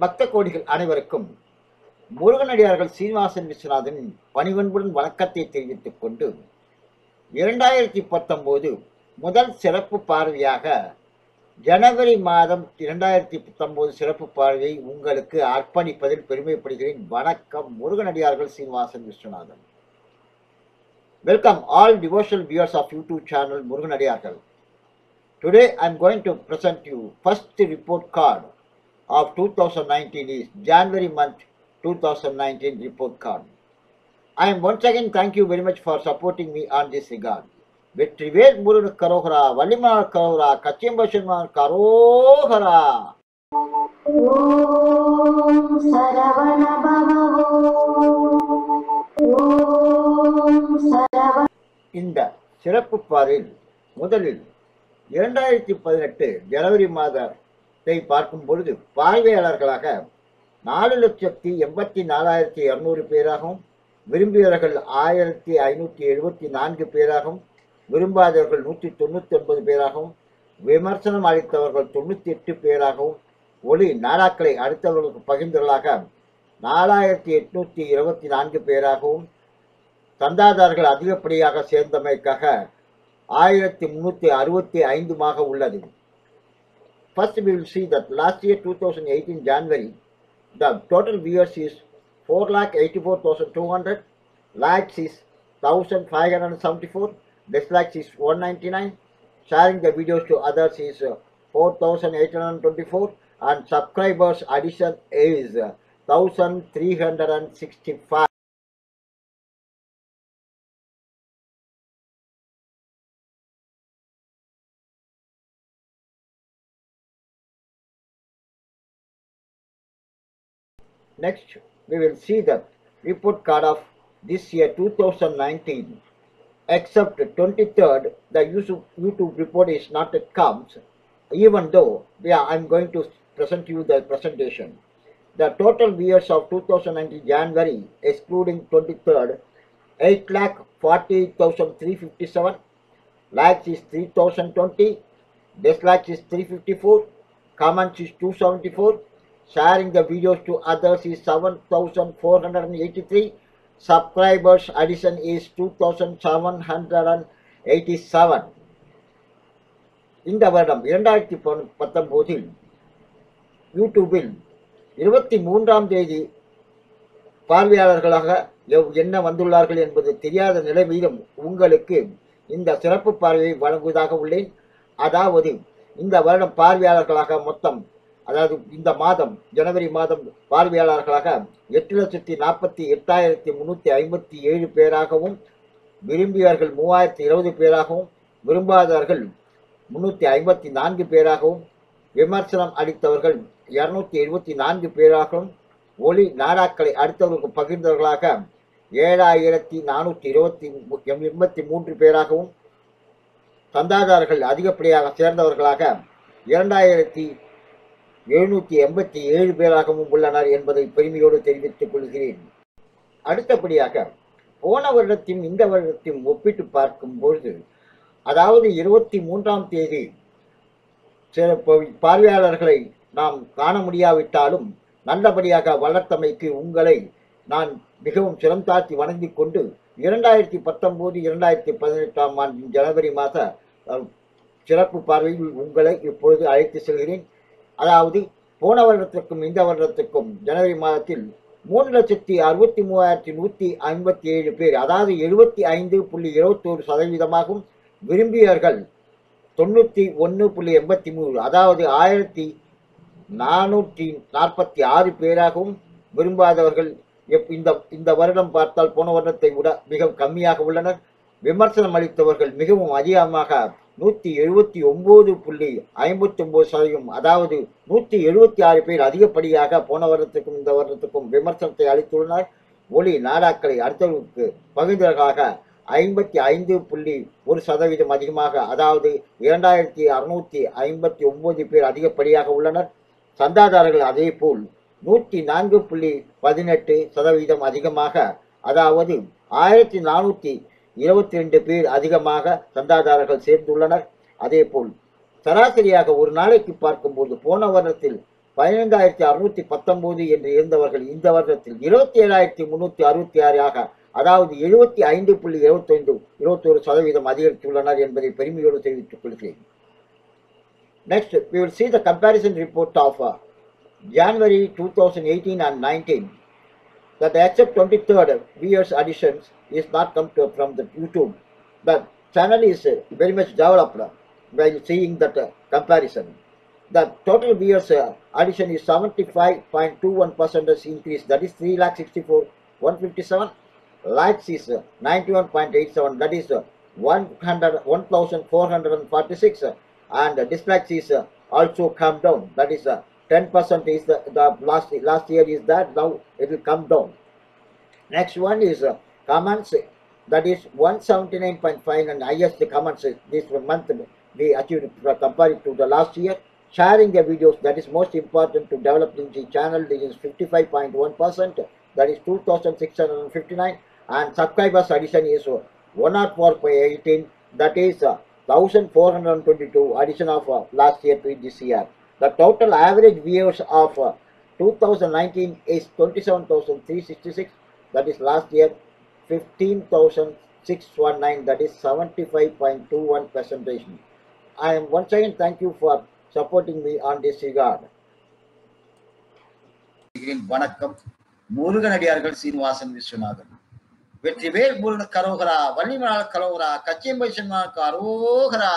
பக்த கோடிகள் அனைவருக்கும் முருகனடியார்கள் சீனிவாசன் விஸ்வநாதனின் பணிவன்புடன் வணக்கத்தை தெரிவித்துக் கொண்டு இரண்டாயிரத்தி பத்தொன்பது முதல் சிறப்பு பார்வையாக ஜனவரி மாதம் இரண்டாயிரத்தி பத்தொம்போது சிறப்பு பார்வையை உங்களுக்கு அர்ப்பணிப்பதில் பெருமைப்படுகிறேன் வணக்கம் Muruganadiyargal Srinivasan Viswanathan welcome all devotional viewers of YouTube channel Muruganadiyargal today I am going to present you first report card of 2019 is January month 2019 report card. I am once again thank you very much for supporting me on this regard. Vetrivel Murugan கரோகரா வள்ளிமலர் கரோகரா கச்சியம்பசன்மார் கரோகரா. ஓம் சரவண இந்த சிறப்பு பாரில் முதலில் இரண்டாயிரத்தி பதினெட்டு ஜனவரி மாதத்தை பார்க்கும் பொழுது பார்வையாளர்களாக நாலு லட்சத்தி எண்பத்தி நாலாயிரத்தி இரநூறு பேராகவும் விரும்பியவர்கள் ஆயிரத்தி ஐநூற்றி எழுபத்தி நான்கு பேராகவும் விரும்பாதவர்கள் நூற்றி தொண்ணூற்றி ஒன்பது பேராகவும் விமர்சனம் அளித்தவர்கள் தொண்ணூற்றி எட்டு பேராகவும் ஒளி நாடாக்களை அடுத்தவர்களுக்கு பகிர்ந்தவர்களாக நாலாயிரத்தி எட்நூற்றி இருபத்தி நான்கு பேராகவும் சந்தாதாரர்கள் அதிகப்படியாக சேர்ந்தமைக்காக ஆயிரத்தி முன்னூற்றி அறுபத்தி ஐந்துமாக உள்ளது. First will see the last year two thousand eighteen January the total we will see that last year, 2018 January, the total viewers is 4,84,200, likes is 1,574, dislikes is 199, sharing the videos to others is uh, 4,824, and subscribers addition is uh, 1,365. Next, we will see the report card of this year 2019. Except 23rd, the YouTube, report is not yet comes, even though yeah, I'm going to present you the presentation. The total viewers of 2019 January, excluding 23rd, 8 lakh 48,357, likes is 3020, dislikes is 354, comments is 274, sharing the videos to others is 7483 subscribers addition is 2787 இந்த வருடம் இரண்டாயிரத்தி பத்தொன்பதில் யூடியூபில் இருபத்தி மூன்றாம் தேதி பார்வையாளர்களாக எவ்- என்ன வந்துள்ளார்கள் என்பது தெரியாத நிலைமையிலும் உங்களுக்கு இந்த சிறப்பு பார்வையை வழங்குவதாக உள்ளேன். அதாவது இந்த வருடம் பார்வையாளர்களாக மொத்தம் அதாவது இந்த மாதம் ஜனவரி மாதம் பார்வையாளர்களாக எட்டு லட்சத்தி நாற்பத்தி எட்டாயிரத்தி முன்னூற்றி ஐம்பத்தி ஏழு பேராகவும் விரும்பியவர்கள் மூவாயிரத்தி இருபது பேராகவும் விரும்பாதவர்கள் முன்னூற்றி ஐம்பத்தி நான்கு பேராகவும் விமர்சனம் அளித்தவர்கள் இரநூத்தி எழுபத்தி நான்கு பேராகவும் ஒளி நாடாக்களை அடுத்தவர்களுக்கு பகிர்ந்தவர்களாக ஏழாயிரத்தி நானூற்றி இருபத்தி எண்பத்தி மூன்று பேராகவும் சந்தாதாரர்கள் அதிகப்படியாக சேர்ந்தவர்களாக இரண்டாயிரத்தி எழுநூற்றி எண்பத்தி ஏழு பேராகவும் உள்ளனர் என்பதை பெருமையோடு தெரிவித்துக் கொள்கிறேன். அடுத்தபடியாக போன வருடத்தையும் இந்த வருடத்தையும் ஒப்பிட்டு பார்க்கும் பொழுது அதாவது இருபத்தி மூன்றாம் தேதி சில ப- பார்வையாளர்களை நாம் காண முடியாவிட்டாலும் நல்லபடியாக வளர்த்தமைக்கு உங்களை நான் மிகவும் சிரம் தாழ்த்தி வணங்கி கொண்டு இரண்டாயிரத்தி பத்தொம்போது இரண்டாயிரத்தி பதினெட்டாம் ஆண்டின் ஜனவரி மாத சிறப்பு பார்வையில் உங்களை இப்பொழுது அழைத்து செல்கிறேன். அதாவது போன வருடத்திற்கும் இந்த வருடத்திற்கும் ஜனவரி மாதத்தில் மூணு லட்சத்தி அறுபத்தி மூவாயிரத்தி நூற்றி ஐம்பத்தி ஏழு பேர் அதாவது எழுபத்தி ஐந்து புள்ளி இருபத்தோரு சதவீதமாகவும் விரும்பியவர்கள் தொண்ணூற்றி ஒன்று புள்ளி எண்பத்தி மூணு அதாவது ஆயிரத்தி நானூற்றி நாற்பத்தி ஆறு பேராகவும் விரும்பாதவர்கள் எப்- இந்த இந்த வருடம் பார்த்தால் போன வருடத்தை விட மிக கம்மியாக உள்ளனர். விமர்சனம் அளித்தவர்கள் மிகவும் அதிகமாக நூற்றி எழுபத்தி ஒம்பது புள்ளி ஐம்பத்தி ஒம்பது சதவீதம் அதாவது நூற்றி எழுபத்தி ஆறு பேர் அதிகப்படியாக போன வருடத்துக்கும் இந்த வருடத்துக்கும் விமர்சனத்தை அளித்துள்ளனர். ஒளி நாடாக்களை அடுத்தவர்களுக்கு பகிர்ந்ததற்காக ஐம்பத்தி ஐந்து புள்ளி ஒரு சதவீதம் அதிகமாக அதாவது இரண்டாயிரத்தி அறுநூற்றி ஐம்பத்தி ஒம்பது பேர் அதிகப்படியாக உள்ளனர். சந்தாதாரர்கள் அதே போல் நூற்றி நான்கு புள்ளி பதினெட்டு சதவீதம் அதிகமாக அதாவது ஆயிரத்தி நானூற்றி இருபத்தி ரெண்டு பேர் அதிகமாக சந்தாதாரர்கள் சேர்ந்துள்ளனர். அதேபோல் சராசரியாக ஒரு நாளைக்கு பார்க்கும்போது போன வருடத்தில் பதினைந்தாயிரத்தி அறுநூத்தி பத்தொன்பது என்று இருந்தவர்கள் இந்த வருடத்தில் இருபத்தி ஏழாயிரத்தி முன்னூத்தி அறுபத்தி ஆறாக அதாவது எழுபத்தி ஐந்து புள்ளி இருபத்தைந்து இருபத்தோரு சதவீதம் அதிகரித்துள்ளனர் என்பதை பெருமையோடு தெரிவித்துக் கொள்கிறேன். Next we will see the comparison report of January two thousand eighteen and nineteen That except 23rd viewers additions is not come to, from the YouTube. but channel is uh, very much developed uh, while seeing that uh, comparison. The total viewers addition is 75.21 percent increase. That is 3 lakh 64 157. Likes is uh, 91.87. That is uh, 100 1446. uh, and dislikes is also come down. That is 10% is the, the last last year is that now it will come down. Next one is uh, comments that is 179.5 and highest the comments this month we achieved compared to the last year. Sharing the videos that is most important to develop the channel this is 55.1% that is 2659 and subscribers addition is uh, 104.18 that is uh, 1422 addition of uh, last year to this year. The total average viewers of uh, 2019 is 27,366 that is last year 15,619 that is 75.21 percentage. I am once again thank you for supporting me on this regard. வணக்கம் முருகனடியார்கள் சீனிவாசன் விஸ்வநாதன் வெற்றிவேல் முருகன் கரோகரா வள்ளிமலால் கரோகரா கச்சியம்பை சென்மானுக்கு அரோகரா